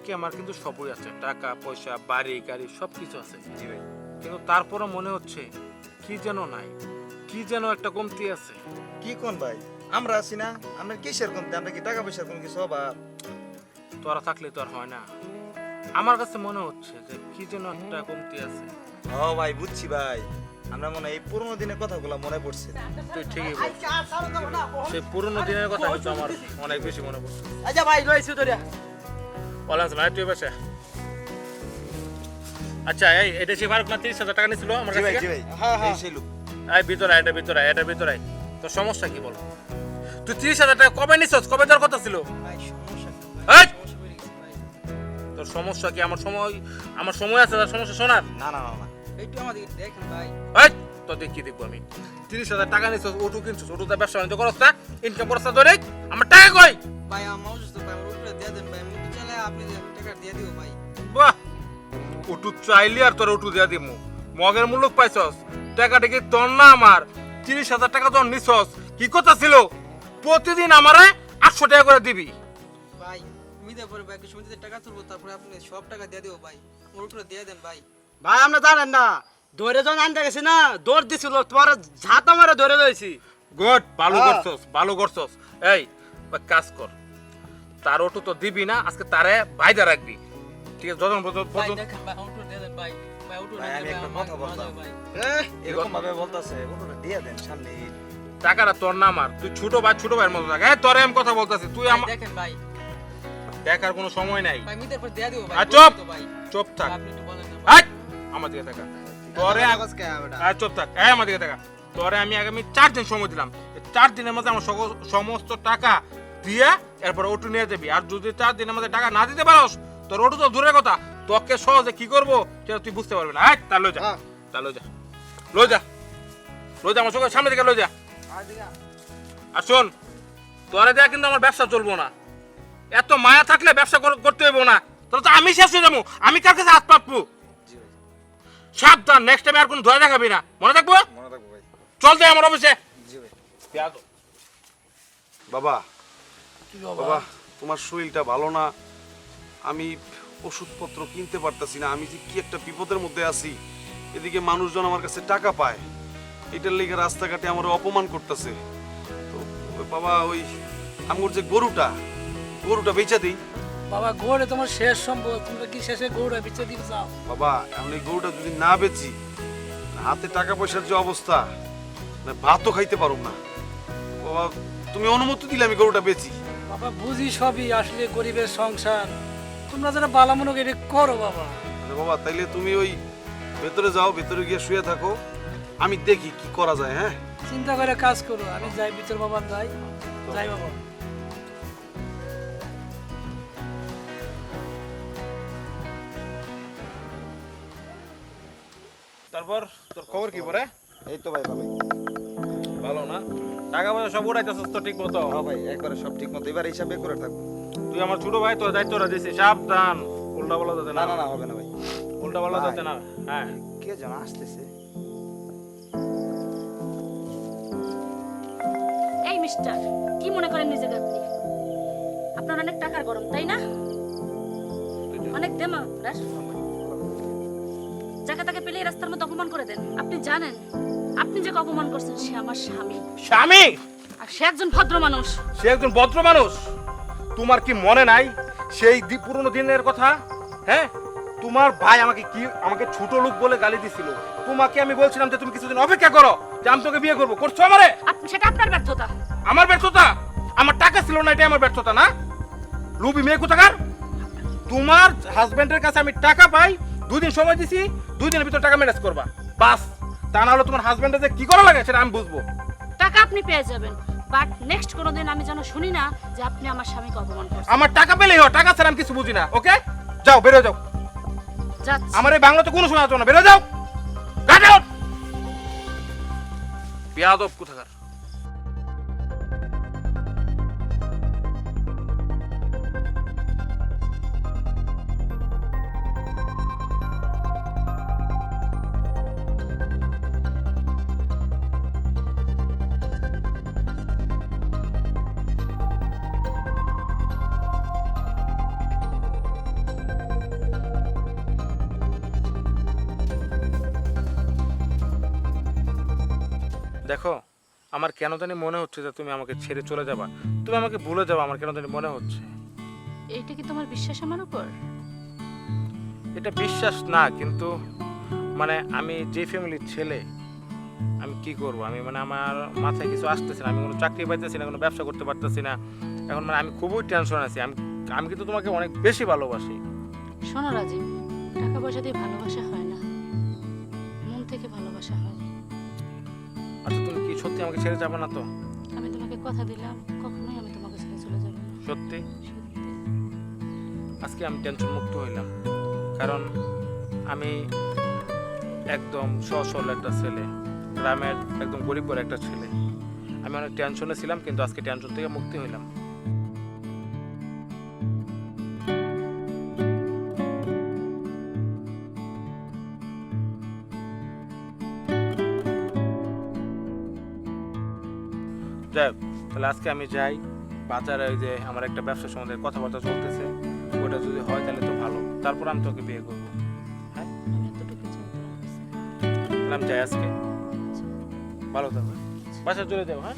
আজকে আমার কিন্তু সবই আছে। টাকা পয়সা বাড়ি গাড়ি সব কিছু আছে। জি কিন্তু তারপরও মনে হচ্ছে কি যেন নাই কি যেন একটা কমতি আছে। কি কোন ভাই? আমরা আছি না? আমরা কিসের কমতে? আমরা কি টাকা পয়সার কোনো কিছু অভাব? তোরা থাকলে তো আর হয় না। আমার কাছে মনে হচ্ছে যে কি যেন একটা কমতি আছে। ও ভাই বুঝছি ভাই। আমরা মনে হয় এই পুরোনো দিনের কথাগুলো মনে পড়ছে। তুই ঠিকই বলছিস। সেই পুরনো দিনের কথা কিন্তু আমার অনেক বেশি মনে পড়ছে। আচ্ছা ভাই লইছি তোরা আছে ভাই তুই আচ্ছা এই এটা সে ফারুক না তিরিশ হাজার টাকা নিয়েছিল আমার কাছ ভাই জি ভাই হ্যাঁ, হ্যাঁ। এই ভিতরে এটা ভিতরে এটা ভিতরে। তোর সমস্যা কি বল? তুই তিরিশ হাজার টাকা কবে নিছস? কবে দেওয়ার কথা ছিল। তোর সমস্যা কি? আমার সময় আমার সময় আছে তার সমস্যা শোনার? না না না না। একটু আমাদের দেখেন ভাই। এই তো দেখি দেখব আমি। তিরিশ হাজার টাকা নিছস ওটু কিনছস ওটুতে ব্যবসা বাণিজ্য না ইনকাম করস না ধরে আমার টাকা কই? ভাই আমার অসুস্থ ভাই আমার উপরে দিয়ে দেন ভাই আমি তো চাইলে আপনি টাকা দিয়ে দিব ভাই। বাহ! ওটু চাইলি আর তোর ওটু দিয়া দিমু। মগের মূল্য পাইছস। টাকাটা কি তোর না আমার? তিরিশ হাজার টাকা তোর নিছস। কি কথা ছিল? প্রতিদিন আমারে আটশো টাকা করে দিবি। ভাই টাকা তুলবো তারপরে আপনি সব টাকা দিয়ে দিব ভাই। আমার উপরে দিয়ে দেন ভাই। ভাই আমরা জানেন না। দৌড়ে যখন আনতে গেছি না দৌড় দিছিল তোমার ঝাঁতা মারে ধরে রয়েছি। গুড ভালো হ্যাঁ। করছস ভালো করছস। এই কাজ কর। তার ওটু তো দিবি না আজকে তারে বাইদা রাখবি। ঠিক আছে যখন পর্যন্ত টাকাটা তোর না আমার তুই ছোট ভাই ছোট ভাইয়ের মতো থাক। এই তোরে আমি কথা বলতেছি তুই আমার দেখেন ভাই। দেখার কোনো সময় নাই। ভাই মিদের পরে দিয়ে দিব ভাই আর চুপ! বলছি তো ভাই। চুপ থাক। আপনি একটু বলেন না ভাই। আমার দিকে থাকা তোরে চুপ থাক। এই আমার দিকে থাকা তোরে আমি আগামী চার দিন সময় দিলাম। চার দিনের মধ্যে আমার সমস্ত টাকা দিয়ে এরপর ওটু নিয়ে যাবি। আর যদি চার দিনের মধ্যে টাকা না দিতে পারোস তোর ওটু তো দূরের কথা। তোকে সহজে কি করব সেটা তুই বুঝতে পারবি না। এই তা লই যা। হ্যাঁ। তা লই যা। লই যা। লই যা আমার সঙ্গে সামনে দিকে লই যা। আর শোন তোরে দেয়া কিন্তু আমার ব্যবসা চলবো না। এত মায়া থাকলে ব্যবসা কর- করতে হইব না। তাহলে তো আমি শেষ হয়ে যাব। আমি কার কাছে হাত পাতবো? সাবধান নেক্সট টাইম আর কোনো ধরে দেখাবি না। মনে থাকব? মনে রাখব ভাই। চল দে আমার অফিসে জি ভাই। বাবা। বাবা? তোমার শরীরটা ভালো না। আমি ওষুধপত্র কিনতে পারতাছি না। আমি যে কি একটা বিপদের মধ্যে আছি এদিকে মানুষজন আমার কাছে টাকা পায়। এটার লেগে রাস্তাঘাটে আমার অপমান করতেছে। তো বাবা ওই আমার যে গরুটা গরুটা বেচা দিই। বাবা গৌড়ে তোমার শেষ সম্ভব তোমরা কি শেষে গরুটা বেঁচে দিতে চাও? বাবা আমি এই গরুটা যদি না বেচি হাতে টাকা পয়সার যে অবস্থা না ভাতও খাইতে পারো না। বাবা তুমি অনুমতি দিলে আমি গরুটা বেচি। বাবা বুঝি সবই আসলে গরিবের সংসার। তোমরা যারা বালামনক এটা করো বাবা। আরে বাবা তাইলে তুমি ওই ভেতরে যাও ভেতরে গিয়ে শুয়ে থাকো। আমি দেখি কি করা যায় হ্যাঁ? চিন্তা করে কাজ করো আমি যাই ভিতর বাবা যাই। যাই বাবা। তারপর তোর খবর কি পরে? এই তো ভাই ভালো ভালো না? টাকা পয়সা সব উড়াইতেছিস তো ঠিক মতো হ্যাঁ ভাই একবারে সব ঠিক মতো এবার হিসাবে করে থাকব তুই আমার ছোট ভাই তোর দায়িত্বটা দিছিস সাবধান। উল্টা বলা যাতে না না না হবে না ভাই। উল্টা বলা। যাতে না হ্যাঁ। কে যেন আসতেছে। এই মিস্টার কি মনে করেন নিজেকে আপনি? আপনার অনেক টাকার গরম তাই না? অনেক দেমা আপনার। যাকে তাকে পেলে রাস্তার মধ্যে অপমান করে দেন আপনি জানেন। আপনি যে অপমান করছেন সে আমার স্বামী। স্বামী? আর সে একজন ভদ্র মানুষ। সে একজন ভদ্র মানুষ? তোমার কি মনে নাই সেই পুরনো দিনের কথা? হ্যাঁ? তোমার ভাই আমাকে কি আমাকে ছোট লোক বলে গালি দিছিল। তোমাকে আমি বলছিলাম যে তুমি কিছুদিন অপেক্ষা করো যে আমি তোকে বিয়ে করব। করছ আমারে? সেটা আপনার ব্যর্থতা। আমার ব্যর্থতা? আমার টাকা ছিল না এটা আমার ব্যর্থতা না? লুবি মেয়ে কোথাকার? তোমার হাজবেন্ডের কাছে আমি টাকা পাই দুই দিন সময় দিছি দুই দিনের ভিতর টাকা ম্যানেজ করবা। বাস। তা না হলে তোমার হাজবেন্ডের যে কি করা লাগে সেটা আমি বুঝব। টাকা আপনি পেয়ে যাবেন বাট নেক্সট কোনোদিন আমি যেন শুনি না যে আপনি আমার স্বামীকে অপমান করছেন। আমার টাকা পেলেই হয় টাকা ছাড়া আমি কিছু বুঝি না ওকে যাও বেরো যাও। যাচ্ছি। আমার এই বাংলাতে কোনো শোনা যাচ্ছে না বেরো যাও। গাড়ি আউট বিয়াদব কোথাকার? দেখো আমার কেন জানি মনে হচ্ছে যে তুমি আমাকে ছেড়ে চলে যাবা। তুমি আমাকে ভুলে যাবা আমার কেন জানি মনে হচ্ছে। এটা কি তোমার বিশ্বাস আমার উপর? এটা বিশ্বাস না কিন্তু মানে আমি যে ফ্যামিলির ছেলে আমি কি করব? আমি মানে আমার মাথায় কিছু আসতেছে না আমি কোনো চাকরি পাইতেছি না কোনো ব্যবসা করতে পারতেছি না। এখন মানে আমি খুবই টেনশন আছি আমি আমি কিন্তু তোমাকে অনেক বেশি ভালোবাসি। শোনো রাজীব টাকা পয়সা দিয়ে ভালোবাসা হয় না। মন থেকে ভালোবাসা হয়। আচ্ছা তুমি কি সত্যি আমাকে ছেড়ে যাবে না তো? আমি তোমাকে কথা দিলাম কখনোই আমি তোমাকে ছেড়ে চলে যাব না। সত্যি? সত্যি। আজকে আমি টেনশন মুক্ত হইলাম কারণ আমি একদম সহজ একটা ছেলে গ্রামের একদম গরিব একটা ছেলে। আমি অনেক টেনশনে ছিলাম কিন্তু আজকে টেনশন থেকে মুক্তি হইলাম। যাই তাহলে আজকে আমি যাই। বাজারে ওই যে আমার একটা ব্যবসার সম্বন্ধে কথাবার্তা চলতেছে ওটা যদি হয় তাহলে তো ভালো। তারপর আমি তোকে বিয়ে করব। তাহলে আমি যাই আজকে। ভালো থাকবে বাসা চলে যাও হ্যাঁ?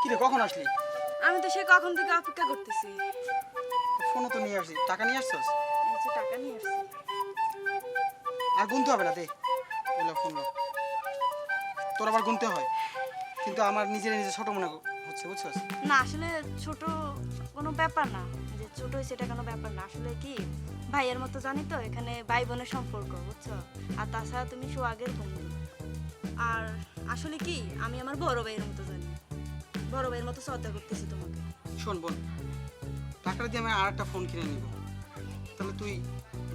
কি রে কখন আসলি? আমি তো সে কখন থেকে অপেক্ষা করতেছি। ফোনও তো নিয়ে আসছি। টাকা নিয়ে আসছস? এই যে টাকা নিয়ে আসছি। আর গুনতে হবে না দে। বলল ফোন লো। তোর আবার গুনতে হয়। কিন্তু আমার নিজের নিজে ছোট মনে হচ্ছে বুঝছস? না আসলে ছোট কোনো ব্যাপার না। যে ছোট এটা কোনো ব্যাপার না। আসলে কি ভাইয়ের মতো জানি তো এখানে ভাই বোনের সম্পর্ক বুঝছ? আর তাছাড়া তুমি সোহাগের বন্ধু। আর আসলে কি আমি আমার বড় ভাইয়ের মতো জানি। বড় ভাইয়ের মতো শ্রদ্ধা করতেছি তোমাকে। শোন বোন টাকাটা দিয়ে আমি আর একটা ফোন কিনে নিব। তাহলে তুই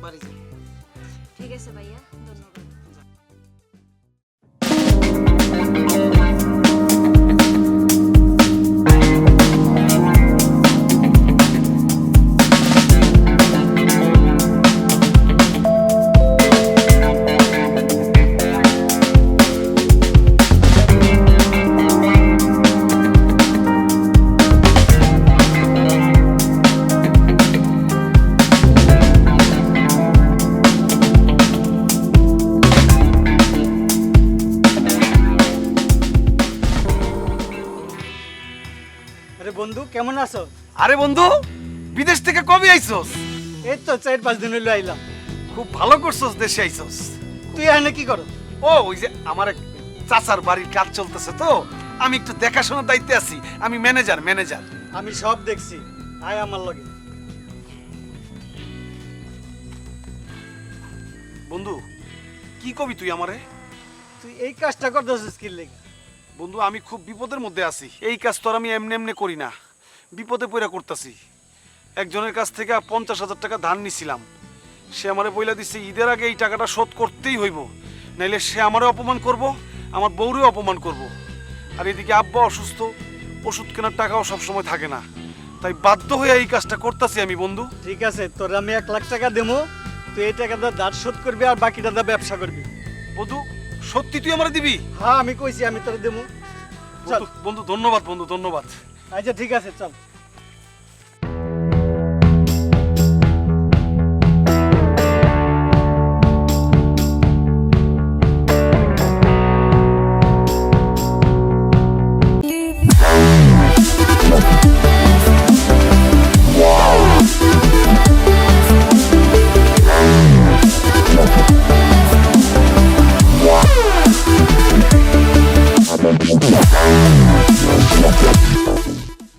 বাড়ি যা। ঠিক আছে ভাইয়া। কেমন আছো? আরে বন্ধু বিদেশ থেকে কবে আইছস এই তো চার পাঁচ দিন হইল আইলাম। খুব ভালো করছস দেশে আইছস তুই এখানে কি করো? ও ওই যে আমার এক চাচার বাড়ির কাজ চলতেছে তো আমি একটু দেখাশোনার দায়িত্বে আছি আমি ম্যানেজার ম্যানেজার। আমি সব দেখছি আয় আমার লগে। বন্ধু কি কবি তুই আমারে? তুই এই কাজটা করতেছিস কি লেগে? বন্ধু আমি খুব বিপদের মধ্যে আছি এই কাজ তো আমি এমনি এমনি করি না। বিপদে পড়া করতেছি। একজনের কাছ থেকে পঞ্চাশ হাজার টাকা ধার নিছিলাম। সে আমারে বইলা দিচ্ছে ঈদের আগে এই টাকাটা শোধ করতেই হইব নাইলে সে আমারে অপমান করব আমার বউরেও অপমান করব। আর এদিকে আব্বা অসুস্থ ওষুধ কেনার টাকাও সবসময় থাকে না। তাই বাধ্য হয়ে এই কাজটা করতেছি আমি বন্ধু। ঠিক আছে তোর আমি এক লাখ টাকা দেবো তুই এই টাকাটা দাঁড় শোধ করবি আর বাকিটা দা ব্যবসা করবি। বন্ধু সত্যি তুই আমার দিবি? হ্যাঁ আমি কইছি আমি তোর দেবো। বন্ধু ধন্যবাদ বন্ধু ধন্যবাদ। আচ্ছা ঠিক আছে চল।